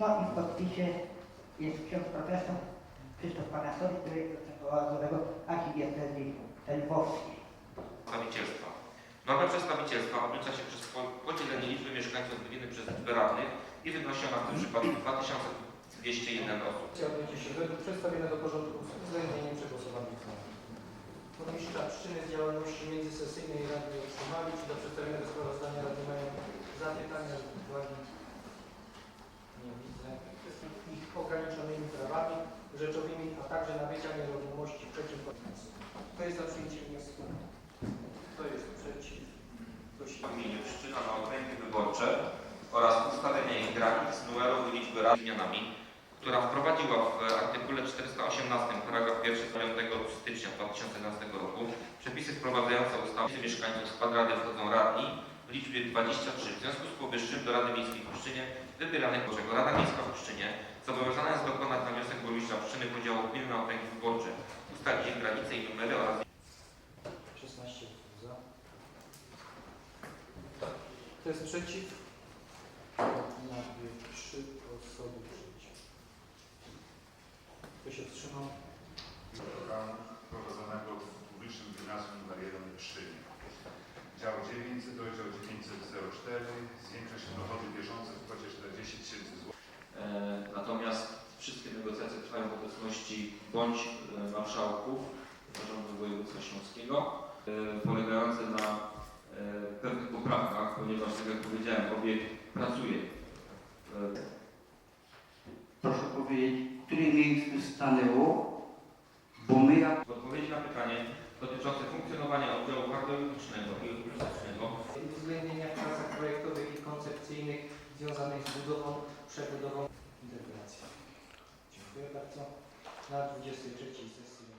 No i w podpisie jest ksiądz profesor Krzysztof Panasowicz, dyrektor Centrum Oazowego Archidiecezji Lwowskiej. Przedstawicielstwa. Nowe przedstawicielstwa oblicza się przez po- podzielenie liczby mieszkańców gminy przez liczbę radnych i wynosi ona w tym przypadku 2201 osób. Komisja odbędzie się według przedstawienia do porządku z uwzględnieniem przegłosowanych. Burmistrza Pszczyny z działalności międzysesyjnej Rady Kto jest za przyjęciem wniosku? Kto jest przeciw? Kto się w gminie Pszczyna na okręgi wyborcze oraz ustalenia ich granic, numerów i liczby rad zmianami, która wprowadziła w artykule 418 paragraf 1 z 5 stycznia 2011 roku przepisy wprowadzające ustawę mieszkańców skład rady wchodzą radni w liczbie 23. W związku z powyższym do Rady Miejskiej w Pszczynie wybieranych Bożego Rada Miejska w Pszczynie zobowiązana jest dokonać na wniosek burmistrza Pszczyny podziału gminy na okręgi wyborcze, ustalić ich granice i numery oraz 16 za. Kto jest przeciw? Na dwie, trzy osoby przeciw. Kto się wstrzymał? programu prowadzonego w publicznym gimnazjum nr 1 w Pszczynie. Dział 900, rozdział 904, zwiększa się dochody bieżące w kwocie 40 tysięcy złotych. E, Natomiast wszystkie negocjacje trwają w obecności bądź e, marszałków zarządu województwa śląskiego, e, polegające na pewnych poprawkach, ponieważ tak jak powiedziałem, obiekt pracuje. Proszę powiedzieć, w którym miejscu stanęło, bo my jak W odpowiedzi na pytanie dotyczące funkcjonowania oddziału kardiologicznego i urologistycznego I uwzględnienia w pracach projektowych i koncepcyjnych związanych z budową, przebudową interpelacji. Dziękuję bardzo. Na 23 sesji